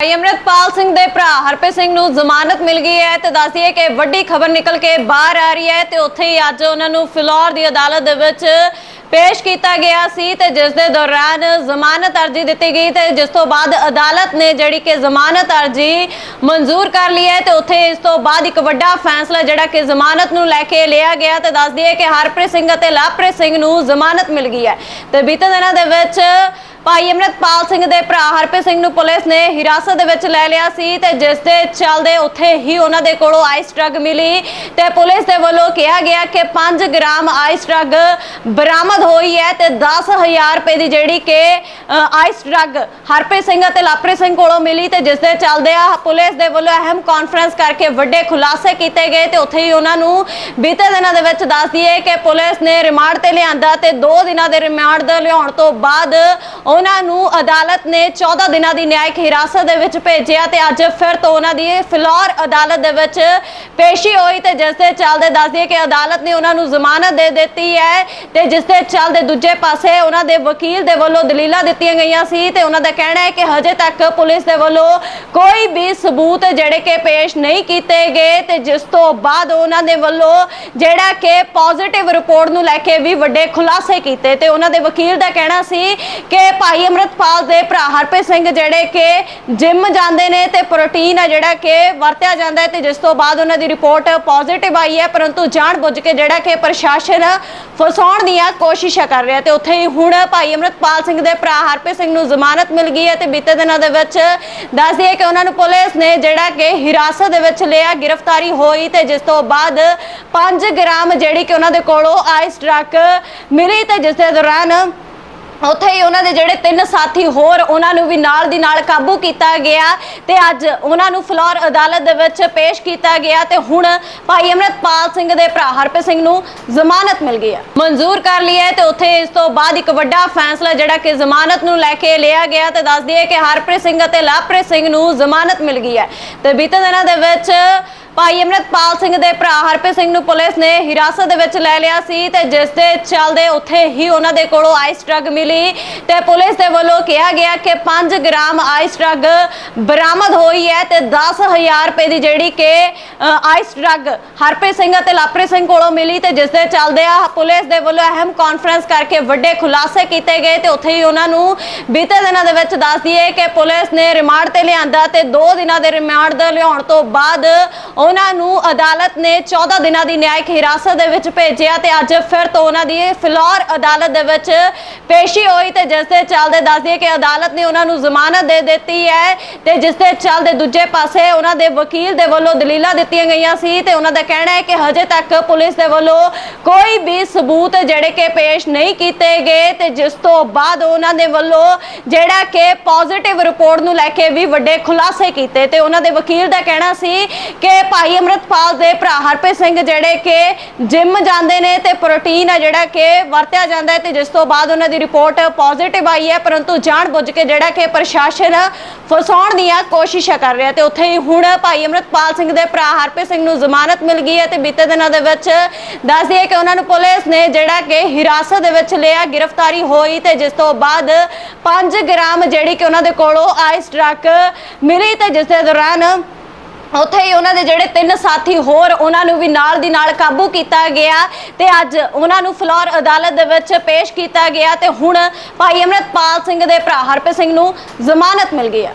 ਭਾਈ ਅਮਰਿਤਪਾਲ ਸਿੰਘ ਦੇ ਭਰਾ ਹਰਪ੍ਰੀਤ ਸਿੰਘ ਨੂੰ ਜ਼ਮਾਨਤ ਮਿਲ ਗਈ ਹੈ ਤੇ ਦੱਸਦੀ ਹੈ ਕਿ ਵੱਡੀ ਖਬਰ ਨਿਕਲ ਕੇ ਬਾਹਰ ਆ ਰਹੀ ਹੈ ਤੇ ਉੱਥੇ ਹੀ ਅੱਜ ਉਹਨਾਂ ਨੂੰ ਫਿਲੌਰ ਦੀ ਅਦਾਲਤ ਦੇ ਵਿੱਚ ਪੇਸ਼ ਕੀਤਾ ਗਿਆ ਸੀ ਤੇ ਜਿਸ ਦੇ ਦੌਰਾਨ ਜ਼ਮਾਨਤ ਅਰਜ਼ੀ ਦਿੱਤੀ ਗਈ ਤੇ ਜਿਸ ਤੋਂ ਬਾਅਦ ਅਦਾਲਤ ਨੇ ਜਿਹੜੀ ਕਿ ਜ਼ਮਾਨਤ ਅਰਜ਼ੀ ਮਨਜ਼ੂਰ ਕਰ ਲਈ ਹੈ ਤੇ ਉੱਥੇ ਇਸ ਤੋਂ ਬਾਅਦ ਇੱਕ ਵੱਡਾ ਫੈਸਲਾ ਜਿਹੜਾ ਕਿ ਜ਼ਮਾਨਤ ਨੂੰ ਲੈ ਕੇ ਲਿਆ ਗਿਆ ਤੇ ਦੱਸਦੀ ਹੈ ਕਿ ਹਰਪ੍ਰੀਤ ਸਿੰਘ ਅਤੇ ਲਵਪ੍ਰੀਤ ਸਿੰਘ ਨੂੰ ਜ਼ਮਾਨਤ ਮਿਲ ਗਈ ਹੈ ਤੇ ਬੀਤੇ ਦਿਨਾਂ ਦੇ ਵਿੱਚ ਭਾਈ ਅਮਰਿਤਪਾਲ ਸਿੰਘ ਦੇ ਭਰਾ ਹਰਪ੍ਰੀਤ ਸਿੰਘ ਨੂੰ ਪੁਲਿਸ ਨੇ ਹਿਰਾਸਤ ਦੇ ਵਿੱਚ ਲੈ ਲਿਆ ਸੀ ਤੇ ਜਿਸ ਦੇ ਚੱਲਦੇ ਉੱਥੇ ਹੀ ਉਹਨਾਂ ਦੇ ਕੋਲੋਂ ਆਈਸ ਡਰੱਗ ਮਿਲੀ ਤੇ ਪੁਲਿਸ ਦੇ ਵੱਲੋਂ ਕਿਹਾ ਗਿਆ ਕਿ 5 ਗ੍ਰਾਮ ਆਈਸ ਡਰੱਗ ਬਰਾਮਦ ਹੋਈ ਹੈ ਤੇ 10000 ਰੁਪਏ ਦੀ ਜਿਹੜੀ ਕਿ ਆਈਸ ਡਰੱਗ ਹਰਪ੍ਰੀਤ ਸਿੰਘ ਅਤੇ ਲਵਪ੍ਰੀਤ ਸਿੰਘ ਕੋਲੋਂ ਮਿਲੀ ਤੇ ਜਿਸ ਦੇ ਚੱਲਦੇ ਆ ਪੁਲਿਸ ਦੇ ਵੱਲੋਂ ਅਹਿਮ ਕਾਨਫਰੰਸ ਕਰਕੇ ਵੱਡੇ ਖੁਲਾਸੇ ਕੀਤੇ ਗਏ ਤੇ ਉੱਥੇ ਹੀ ਉਹਨਾਂ ਨੂੰ ਬੀਤੇ ਦਿਨਾਂ ਦੇ ਵਿੱਚ ਦੱਸ ਦਈਏ ਕਿ ਪੁਲਿਸ ਨੇ ਰਿਮਾਂਡ ਤੇ ਲਿਆਂਦਾ ਤੇ 2 ਦਿਨਾਂ ਦੇ ਰਿਮਾਂਡ ਦੇ ਲਿਆਉਣ ਤੋਂ ਬਾਅਦ ਉਹਨਾਂ ਨੂੰ ਅਦਾਲਤ ਨੇ 14 ਦਿਨਾਂ ਦੀ ਨਿਆਇਕ ਹਿਰਾਸਤ ਦੇ ਵਿੱਚ ਭੇਜਿਆ ਤੇ ਅੱਜ ਫਿਰ ਤੋਂ ਉਹਨਾਂ ਦੀ ਫਿਲੌਰ ਅਦਾਲਤ ਦੇ ਵਿੱਚ ਪੇਸ਼ੀ ਹੋਈ ਤੇ ਜਿਸ ਦੇ ਚੱਲਦੇ ਦੱਸਦੀ ਦਈਏ ਕਿ ਅਦਾਲਤ ਨੇ ਉਹਨਾਂ ਨੂੰ ਜ਼ਮਾਨਤ ਦੇ ਦਿੱਤੀ ਹੈ ਤੇ ਜਿਸ ਦੇ ਚੱਲਦੇ ਦੂਜੇ ਪਾਸੇ ਉਹਨਾਂ ਦੇ ਵਕੀਲ ਦੇ ਵੱਲੋਂ ਦਲੀਲਾਂ ਦਿੱਤੀਆਂ ਗਈਆਂ ਸੀ ਤੇ ਉਹਨਾਂ ਦਾ ਕਹਿਣਾ ਹੈ ਕਿ ਹਜੇ ਤੱਕ ਪੁਲਿਸ ਦੇ ਵੱਲੋਂ ਕੋਈ ਵੀ ਸਬੂਤ ਜਿਹੜੇ ਕਿ ਪੇਸ਼ ਨਹੀਂ ਕੀਤੇ ਗਏ ਤੇ ਜਿਸ ਤੋਂ ਬਾਅਦ ਉਹਨਾਂ ਦੇ ਵੱਲੋਂ ਜਿਹੜਾ ਕਿ ਪੋਜ਼ਿਟਿਵ ਰਿਪੋਰਟ ਨੂੰ ਲੈ ਕੇ ਵੀ ਵੱਡੇ ਖੁਲਾਸੇ ਕੀਤੇ ਤੇ ਉਹਨਾਂ ਦੇ ਵਕੀਲ ਦਾ ਕਹਿਣਾ ਸੀ ਕਿ ਭਾਈ ਅਮਰਿਤਪਾਲ ਦੇ ਭਰਾ ਹਰਪ੍ਰੀਤ ਸਿੰਘ ਜਿਹੜੇ ਕਿ ਜਿਮ ਜਾਂਦੇ ਨੇ ਤੇ ਪ੍ਰੋਟੀਨ ਆ ਜਿਹੜਾ ਕਿ ਵਰਤਿਆ ਜਾਂਦਾ ਹੈ ਤੇ ਜਿਸ ਤੋਂ ਬਾਅਦ ਉਹਨਾਂ ਦੀ ਰਿਪੋਰਟ ਪੋਜ਼ਿਟਿਵ ਆਈ ਹੈ, ਪਰੰਤੂ ਜਾਣਬੁੱਝ ਕੇ ਜਿਹੜਾ ਕਿ ਪ੍ਰਸ਼ਾਸਨ ਫਸਾਉਣ ਦੀਆਂ ਕੋਸ਼ਿਸ਼ਾਂ ਕਰ ਰਿਹਾ ਤੇ ਉੱਥੇ ਹੀ ਹੁਣ ਭਾਈ ਅਮਰਿਤਪਾਲ ਸਿੰਘ ਦੇ ਭਰਾ ਹਰਪ੍ਰੀਤ ਸਿੰਘ ਨੂੰ ਜ਼ਮਾਨਤ ਮਿਲ ਗਈ ਹੈ ਤੇ ਬੀਤੇ ਦਿਨਾਂ ਦੇ ਵਿੱਚ ਦੱਸ ਦਈਏ ਕਿ ਉਹਨਾਂ ਨੂੰ ਪੁਲਿਸ ਨੇ ਜਿਹੜਾ ਕਿ ਹਿਰਾਸਤ ਦੇ ਵਿੱਚ ਲਿਆ, ਗ੍ਰਿਫਤਾਰੀ ਹੋਈ ਤੇ ਜਿਸ ਤੋਂ ਬਾਅਦ 5 ਗ੍ਰਾਮ ਜਿਹੜੀ ਕਿ ਉਹਨਾਂ ਦੇ ਕੋਲੋਂ ਆਈਸ ਡਰੱਗ ਮਿਲੀ ਤੇ ਜਿਸ ਦੇ ਦੌਰਾਨ ਉੱਥੇ ਹੀ ਉਹਨਾਂ ਦੇ ਜਿਹੜੇ ਤਿੰਨ ਸਾਥੀ ਹੋਰ ਉਹਨਾਂ ਨੂੰ ਵੀ ਨਾਲ ਦੀ ਨਾਲ ਕਾਬੂ ਕੀਤਾ ਗਿਆ ਤੇ ਅੱਜ ਉਹਨਾਂ ਨੂੰ ਫਲੋਰ ਅਦਾਲਤ ਦੇ ਵਿੱਚ ਪੇਸ਼ ਕੀਤਾ ਗਿਆ ਤੇ ਹੁਣ ਭਾਈ ਅਮਰਿਤਪਾਲ ਸਿੰਘ ਦੇ ਭਰਾ ਹਰਪ੍ਰੀਤ ਸਿੰਘ ਨੂੰ ਜ਼ਮਾਨਤ ਮਿਲ ਗਈ ਹੈ ਮਨਜ਼ੂਰ ਕਰ ਲਈ ਹੈ ਤੇ ਉੱਥੇ ਇਸ ਤੋਂ ਬਾਅਦ ਇੱਕ ਵੱਡਾ ਫੈਸਲਾ ਜਿਹੜਾ ਕਿ ਜ਼ਮਾਨਤ ਨੂੰ ਲੈ ਕੇ ਲਿਆ ਗਿਆ ਤੇ ਦੱਸ ਦਈਏ ਕਿ ਹਰਪ੍ਰੀਤ ਸਿੰਘ ਅਤੇ ਲਵਪ੍ਰੀਤ ਸਿੰਘ ਨੂੰ ਜ਼ਮਾਨਤ ਮਿਲ ਗਈ ਹੈ ਤੇ ਬੀਤੇ ਦਿਨਾਂ ਦੇ ਵਿੱਚ ਭਾਈ ਅਮਰਿਤਪਾਲ ਸਿੰਘ ਦੇ ਭਰਾ ਹਰਪ੍ਰੀਤ ਸਿੰਘ ਨੂੰ ਪੁਲਿਸ ਨੇ ਹਿਰਾਸਤ ਦੇ ਵਿੱਚ ਲੈ ਲਿਆ ਸੀ ਤੇ ਜਿਸ ਦੇ ਚੱਲਦੇ ਉੱਥੇ ਹੀ ਉਹਨਾਂ ਦੇ ਕੋਲੋਂ ਆਈਸ ਡਰੱਗ ਮਿਲੀ ਤੇ ਪੁਲਿਸ ਦੇ ਵੱਲੋਂ ਕਿਹਾ ਗਿਆ ਕਿ 5 ਗ੍ਰਾਮ ਆਈਸ ਡਰੱਗ ਬਰਾਮਦ ਹੋਈ ਹੈ ਤੇ 10000 ਰੁਪਏ ਦੀ ਜਿਹੜੀ ਕਿ ਆਈਸ ਡਰੱਗ ਹਰਪ੍ਰੀਤ ਸਿੰਘ ਅਤੇ ਲਵਪ੍ਰੀਤ ਸਿੰਘ ਕੋਲੋਂ ਮਿਲੀ ਤੇ ਜਿਸ ਦੇ ਚੱਲਦੇ ਆ ਪੁਲਿਸ ਦੇ ਵੱਲੋਂ ਅਹਿਮ ਕਾਨਫਰੰਸ ਕਰਕੇ ਵੱਡੇ ਖੁਲਾਸੇ ਕੀਤੇ ਗਏ ਤੇ ਉੱਥੇ ਹੀ ਉਹਨਾਂ ਨੂੰ ਬੀਤੇ ਦਿਨਾਂ ਦੇ ਵਿੱਚ ਦੱਸ ਦਈਏ ਕਿ ਪੁਲਿਸ ਨੇ ਰਿਮਾਂਡ ਤੇ ਲਿਆਂਦਾ ਤੇ 2 ਦਿਨਾਂ ਦੇ ਰਿਮਾਂਡ ਦੇ ਲਿਆਉਣ ਤੋਂ ਬਾਅਦ ਉਹਨਾਂ ਨੂੰ ਅਦਾਲਤ ਨੇ 14 ਦਿਨਾਂ ਦੀ ਨਿਆਇਕ ਹਿਰਾਸਤ ਦੇ ਵਿੱਚ ਭੇਜਿਆ ਤੇ ਅੱਜ ਫਿਰ ਤੋਂ ਉਹਨਾਂ ਦੀ ਫਿਲੌਰ ਅਦਾਲਤ ਦੇ ਵਿੱਚ ਪੇਸ਼ੀ ਹੋਈ ਤੇ ਜਿਸ ਦੇ ਚੱਲਦੇ ਦੱਸਦੀ ਦਈਏ ਕਿ ਅਦਾਲਤ ਨੇ ਉਹਨਾਂ ਨੂੰ ਜ਼ਮਾਨਤ ਦੇ ਦਿੱਤੀ ਹੈ ਤੇ ਜਿਸ ਦੇ ਚੱਲਦੇ ਦੂਜੇ ਪਾਸੇ ਉਹਨਾਂ ਦੇ ਵਕੀਲ ਦੇ ਵੱਲੋਂ ਦਲੀਲਾਂ ਦਿੱਤੀਆਂ ਗਈਆਂ ਸੀ ਤੇ ਉਹਨਾਂ ਦਾ ਕਹਿਣਾ ਹੈ ਕਿ ਹਜੇ ਤੱਕ ਪੁਲਿਸ ਦੇ ਵੱਲੋਂ ਕੋਈ ਵੀ ਸਬੂਤ ਜਿਹੜੇ ਕਿ ਪੇਸ਼ ਨਹੀਂ ਕੀਤੇ ਗਏ ਤੇ ਜਿਸ ਤੋਂ ਬਾਅਦ ਉਹਨਾਂ ਦੇ ਵੱਲੋਂ ਜਿਹੜਾ ਕਿ ਪੋਜ਼ਿਟਿਵ ਰਿਪੋਰਟ ਨੂੰ ਲੈ ਕੇ ਵੀ ਵੱਡੇ ਖੁਲਾਸੇ ਕੀਤੇ ਤੇ ਉਹਨਾਂ ਦੇ ਵਕੀਲ ਦਾ ਕਹਿਣਾ ਸੀ ਕਿ ਭਾਈ ਅਮਰਿਤਪਾਲ ਦੇ ਭਰਾ ਹਰਪ੍ਰੀਤ ਸਿੰਘ ਜਿਹੜੇ ਕਿ ਜਿਮ ਜਾਂਦੇ ਨੇ ਤੇ ਪ੍ਰੋਟੀਨ ਆ ਜਿਹੜਾ ਕਿ ਵਰਤਿਆ ਜਾਂਦਾ ਹੈ ਤੇ ਜਿਸ ਤੋਂ ਬਾਅਦ ਉਹਨਾਂ ਦੀ ਰਿਪੋਰਟ ਪੋਜ਼ਿਟਿਵ ਆਈ ਹੈ, ਪਰੰਤੂ ਜਾਣਬੁੱਝ ਕੇ ਜਿਹੜਾ ਕਿ ਪ੍ਰਸ਼ਾਸਨ ਫਸਾਉਣ ਦੀਆਂ ਕੋਸ਼ਿਸ਼ਾਂ ਕਰ ਰਿਹਾ ਤੇ ਉੱਥੇ ਹੀ ਹੁਣ ਭਾਈ ਅਮਰਿਤਪਾਲ ਸਿੰਘ ਦੇ ਭਰਾ ਹਰਪ੍ਰੀਤ ਸਿੰਘ ਨੂੰ ਜ਼ਮਾਨਤ ਮਿਲ ਗਈ ਹੈ ਤੇ ਬੀਤੇ ਦਿਨਾਂ ਦੇ ਵਿੱਚ ਦੱਸ ਦਈਏ ਕਿ ਉਹਨਾਂ ਨੂੰ ਪੁਲਿਸ ਨੇ ਜਿਹੜਾ ਕਿ ਹਿਰਾਸਤ ਦੇ ਵਿੱਚ ਲਿਆ, ਗ੍ਰਿਫਤਾਰੀ ਹੋਈ ਤੇ ਜਿਸ ਤੋਂ ਬਾਅਦ 5 ਗ੍ਰਾਮ ਜਿਹੜੀ ਕਿ ਉਹਨਾਂ ਦੇ ਕੋਲੋਂ ਆਈਸ ਡਰੱਗ ਮਿਲੀ ਤੇ ਜਿਸ ਦੇ ਦੌਰਾਨ ਉੱਥੇ ਹੀ ਉਹਨਾਂ ਦੇ ਜਿਹੜੇ ਤਿੰਨ ਸਾਥੀ ਹੋਰ ਉਹਨਾਂ ਨੂੰ ਵੀ ਨਾਲ ਦੀ ਨਾਲ ਕਾਬੂ ਕੀਤਾ ਗਿਆ ਤੇ ਅੱਜ ਉਹਨਾਂ ਨੂੰ ਫਲੋਰ ਅਦਾਲਤ ਦੇ ਵਿੱਚ ਪੇਸ਼ ਕੀਤਾ ਗਿਆ ਤੇ ਹੁਣ ਭਾਈ ਅਮਰਿਤਪਾਲ ਸਿੰਘ ਦੇ ਭਰਾ ਹਰਪ੍ਰੀਤ ਸਿੰਘ ਨੂੰ ਜ਼ਮਾਨਤ ਮਿਲ ਗਈ ਹੈ।